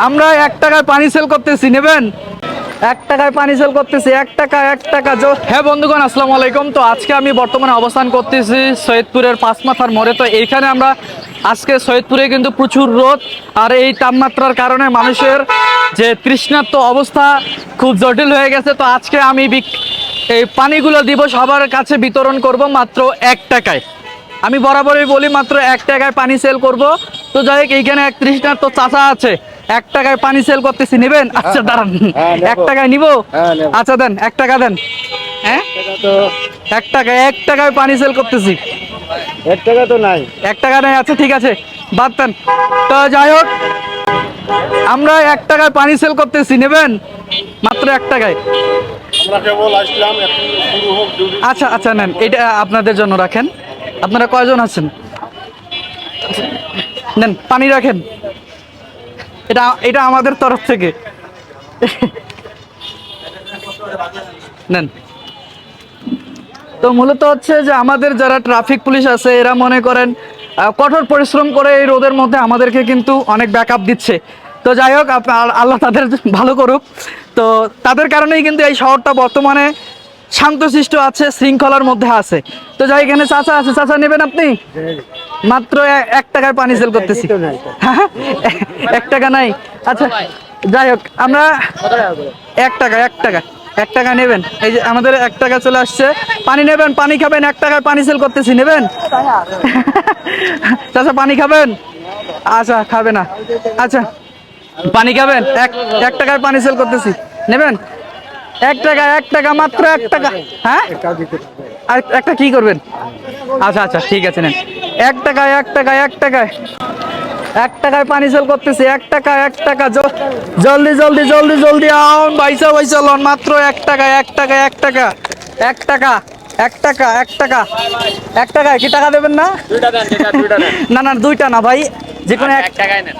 আমরা এক টাকায় পানি সেল করতেছি, নেবেন? এক টাকায় পানি সেল করতেছি, এক টাকা এক টাকা, জো- হ্যাঁ বন্ধুগণ, আসসালামু আলাইকুম। তো আজকে আমি বর্তমানে অবস্থান করতেছি সৈয়দপুরের পাঁচমাথার মোড়ে। তো এইখানে আমরা আজকে সৈয়দপুরে কিন্তু প্রচুর রোদ আর এই তাপমাত্রার কারণে মানুষের যে তৃষ্ণার্ত অবস্থা খুব জটিল হয়ে গেছে। তো আজকে আমি এই পানিগুলো দিব সবার কাছে বিতরণ করব মাত্র এক টাকায়। আমি বরাবরই বলি মাত্র এক টাকায় পানি সেল করব। তো যাই হোক, এইখানে এক তৃষ্ণার্ত চাচা আছে। এক টাকায় পানি সেল করতেছি নেবেন? আচ্ছা দাঁড়ান। হ্যাঁ, এক টাকায় নিব? হ্যাঁ, আচ্ছা দেন এক টাকা দেন। হ্যাঁ? তো এক টাকায় এক টাকায় পানি সেল করতেছি। এক টাকা তো নাই। এক টাকা নেই আচ্ছা ঠিক আছে। বাদ দেন। তো যাই হোক আমরা এক টাকায় পানি সেল করতেছি নেবেন? মাত্র এক টাকায়। আচ্ছা আচ্ছা নেন এটা আপনাদের জন্য রাখেন। আপনারা কয়জন আছেন? নেন পানি রাখেন। এটা এটা আমাদের তরফ থেকে। নেন। তো মূলত হচ্ছে যে আমাদের যারা ট্রাফিক পুলিশ আছে, এরা মনে করেন কঠোর পরিশ্রম করে এই রোদের মধ্যে আমাদেরকে কিন্তু অনেক ব্যাকআপ দিচ্ছে। তো যাই হোক আল্লাহ তাদের ভালো করুক। তো তাদের কারণেই কিন্তু এই শহরটা বর্তমানে শান্তশিষ্ট আছে, শৃঙ্খলার মধ্যে আছে। তো যাই এখানে চাচা আছে। চাচা নেবেন আপনি? মাত্র এক টাকার পানি সেল করতেছি। তো। হ্যাঁ, এক টাকা নাই। আচ্ছা যাই হোক আমরা এক টাকা এক টাকা এক টাকা নেবেন। এই যে আমাদের এক টাকা চলে আসছে। পানি নেবেন পানি খাবেন এক টাকায় পানি সেল করতেছি নেবেন? চাচা পানি খাবেন? আচ্ছা খাবে না। আচ্ছা পানি খাবেন? এক এক টাকায় পানি সেল করতেছি নেবেন? এক টাকা এক টাকা মাত্র এক টাকা। হ্যাঁ। আর একটা কি করবেন? আচ্ছা আচ্ছা ঠিক আছে নেন। এক টাকায় এক টাকায় এক টাকায়। এক টাকায় পানি সেল করতেছি এক টাকা এক টাকা জলদি জলদি জলদি জলদি আউন বাইসা বাইসা লন মাত্র এক টাকা এক টাকা এক টাকা এক টাকা এক টাকা এক টাকা। এক টাকায় কি টাকা দেবেন না? না না দুইটা না ভাই। যে কোনো এক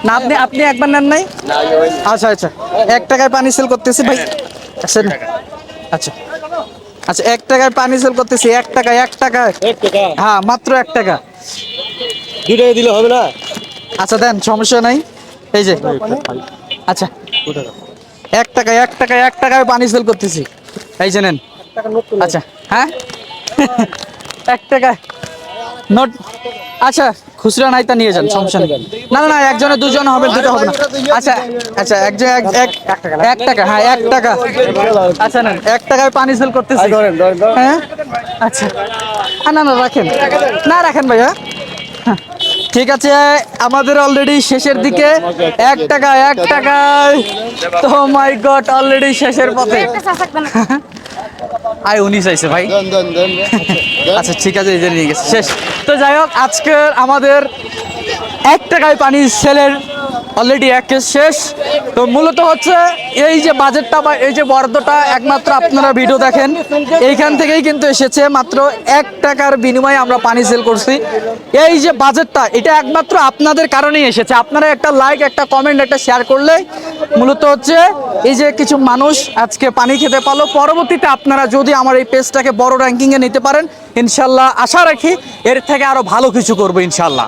না আপনি আপনি একবার নেন নাই? আচ্ছা আচ্ছা। এক টাকায় পানি সেল করতেছি ভাই। আচ্ছা আচ্ছা। আচ্ছা এক টাকায় পানি সেল করতেছি এক টাকা এক টাকায়। হ্যাঁ মাত্র এক টাকা। দুই টাকা দিলে হবে না? আচ্ছা দেন সমস্যা নাই। এই যে আচ্ছা। এক টাকা এক টাকা এক টাকায় পানি সেল করতেছি। এই যে নেন। আচ্ছা হ্যাঁ? এক টাকা নোট আচ্ছা খুচরা নাই তা নিয়ে যান সমস্যা নেই। না না না একজনে দুজন হবে দুটো হবে না। আচ্ছা আচ্ছা একজন এক এক এক টাকা হ্যাঁ এক টাকা। আচ্ছা নেন এক টাকায় পানি সেল করতেছি। ধরেন ধরেন ধরেন। হ্যাঁ? আচ্ছা। না না রাখেন। না রাখেন ভাইয়া। হ্যাঁ, ঠিক আছে আমাদের অলরেডি শেষের দিকে এক টাকা এক টাকায়। তো মাই গড অলরেডি শেষের পথে। আয় উনি চাইছে ভাই। আচ্ছা ঠিক আছে এই নিয়ে গেছে শেষ। তো যাই হোক আজকের আমাদের এক টাকায় পানি সেলের অলরেডি এক কেস শেষ। তো মূলত হচ্ছে এই যে বাজেটটা বা এই যে বরাদ্দটা একমাত্র আপনারা ভিডিও দেখেন। এইখান থেকেই কিন্তু এসেছে মাত্র এক টাকার বিনিময়ে আমরা পানি সেল করছি। এই যে বাজেটটা এটা একমাত্র আপনাদের কারণেই এসেছে। আপনারা একটা লাইক একটা কমেন্ট একটা শেয়ার করলে মূলত হচ্ছে এই যে কিছু মানুষ আজকে পানি খেতে পারল। পরবর্তীতে আপনারা যদি আমার এই পেজটাকে বড় র্যাঙ্কিংয়ে নিতে পারেন, ইনশাল্লাহ আশা রাখি এর থেকে আরও ভালো কিছু করব ইনশাল্লাহ।